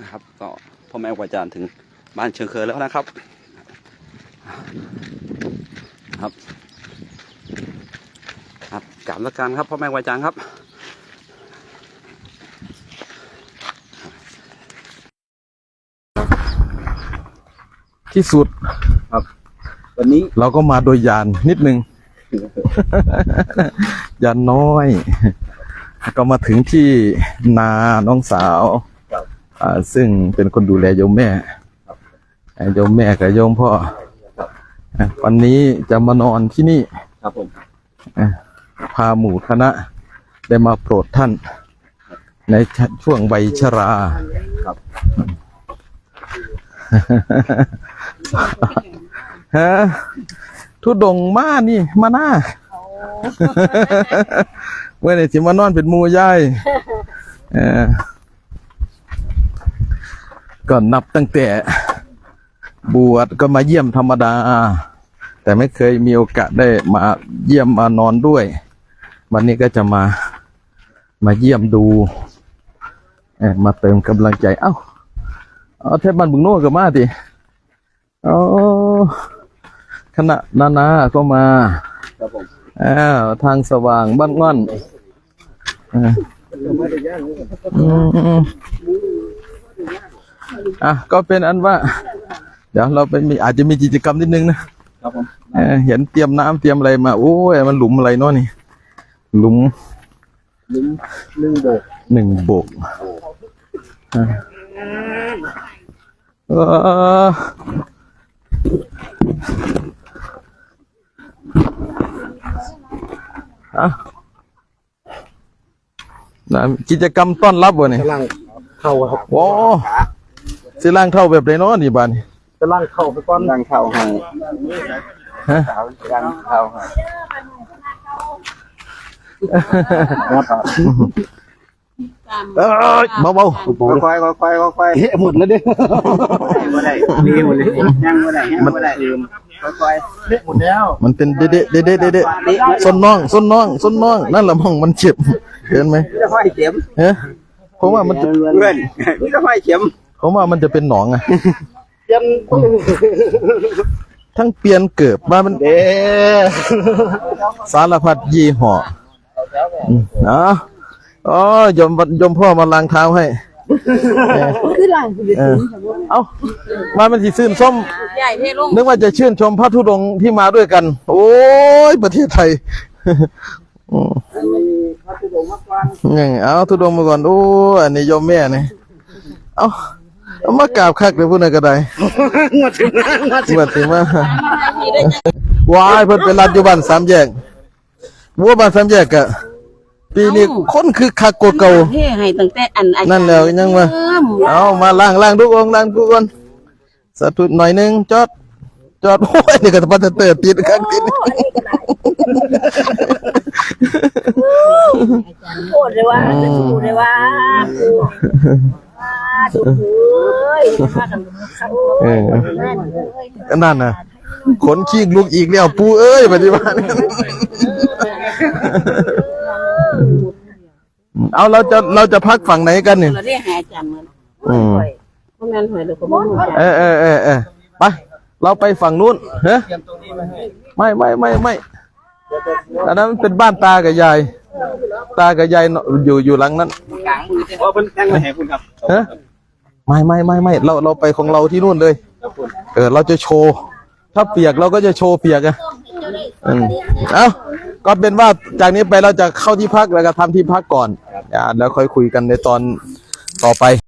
นะครับก็พ่อแม่ครูอาจารย์ถึงบ้านเชิงเคยแล้วนะครับ ครับครับกราบนมัสการครับพ่อแม่ครูอาจารย์ครับที่สุดวันนี้เราก็มาโดยยานนิดนึง ยานน้อย ก็มาถึงที่นาน้องสาวอ่า ซึ่งเป็นคนดูแลโยมแม่อ่าโยมแม่กับโยมพ่ออะวันนี้จะมานอนที่นี่ครับผมพาหมู่คณะได้มาโปรดท่าน ในช่วงใบชราครับฮะทุดงค์มานี่ มาหน้าเมื่อไหร่สิมานอนเป็นหมูยายเออ ก็นับตั้งแต่บวชก็มาเยี่ยมธรรมดา แต่ไม่เคยมีโอกาสได้มาเยี่ยมมานอนด้วย วันนี้ก็จะมามาเยี่ยมดูเออมาเติมกำลังใจ เอ้าเอาเทพบันบุงโน่กับมาดิเอาคณะนานาก็มาครับผมอ้าวทางสว่างบ้านง่อนอ่า อืมอะก็เป็นอันว่า เดี๋ยวเราไปมีอาจจะมีกิจกรรมนิดนึงนะครับผมเออเห็นเตรียมน้ำเตรียมอะไรมาโอ้ยมันหลุมอะไรเนาะนี่ หลุมลิ้นนึ่งโบกหนึ่งโบกอะเอออะนะกิจกรรมต้อนรับวะนี่กำลังเข้าครับโอ้ สิล่างเท่าแบบไรเนาะนี่บ้านนี่กำลังเข้าไปก่อนนั่งเข้าให้ฮะ สาวนั่งเข้าให้เอ้ยเบาค่อยๆค่อยๆค่อยเฮ้หมดแล้วเด้ๆไม่ได้ดีหมดเลยยังไม่ได้ยังไม่ได้ลืมค่อยเละหมดแล้วๆมันเป็นเด็ดเด็ดเด็ดเด็ดเด็ดส้นน้องส้นน้องส้นน้องนั่นแหละมองมันเจ็บเห็นไหมๆไม่ได้ค่อยเข็มเฮ้เพราะว่ามันจะ เพื่อนไม่ได้ค่อยเข็ม เพราะว่ามันจะเป็นหนองอะยันทั้งเปลี่ยนเกิดมามันเด้สารพัดยี่ห้ออืมเนาะอ๋อยมยมพ่อมาล้างเท้าให้คือหลังคือเออเอ้ามามันสิซื่นส้มใหญ่เทลงนึกว่าจะชื่นชมพระธุดงค์ที่มาด้วยกัน โอ้ยประเทศไทยอืมยังเอาธุดงค์มาก่อนโอ้อันนี้ยมแม่นี่เอา เอามากราบคักเลยพูดหน่อยก็ได้งวดถึงนะงวดถึงเมื่อถึงมาทีได้จังวายเพิ่นเป็นรัฐอยู่บ้านสามแยกบัวบ้านสามแยกอะปีนี้คนคือคักกว่าเก่าเท่ให้ตั้งแต่อันอาจารย์นั่นแล้วยังว่าเริ่มเอามาล้างล้างทุกองค์ล้างทุกคนสาธุหน่อยหนึงจอดจอดโอ้ยนี่ก็ตะปัตะเตอร์ติดข้างติดโคตรเลยว่าดูเลยว่า เอ้ยมากันครับเออนั่นน่ะขนขี้ลูกอีกแล้วปูเอ้ยปฏิบัติเอาเราจะเราจะพักฝั่งไหนกันเนี่ยเราได้หาอาจารย์เหมือนอืมเพราะงั้นหอยเราก็บ่รู้จักเออเออเออเออไปเราไปฝั่งนู้นเฮ้ยไม่ไม่ไม่ไม่อันนั้นเป็นบ้านตากับยาย ตากับยายอยู่อยู่หลังนั้นกลางมือว่าเพิ่นนั่งมาให้คุณครับฮะ ไม่ไม่ไม่ไม่เราเราไปของเราที่นู่นเลยครับคุณเออเราจะโชว์ ถ้าเปียกเราก็จะโชว์เปียกอะอืมเอ้าก็เป็นว่าจากนี้ไปเราจะเข้าที่พักแล้วก็ทำที่พักก่อนอ่าแล้วค่อยคุยกันในตอนต่อไป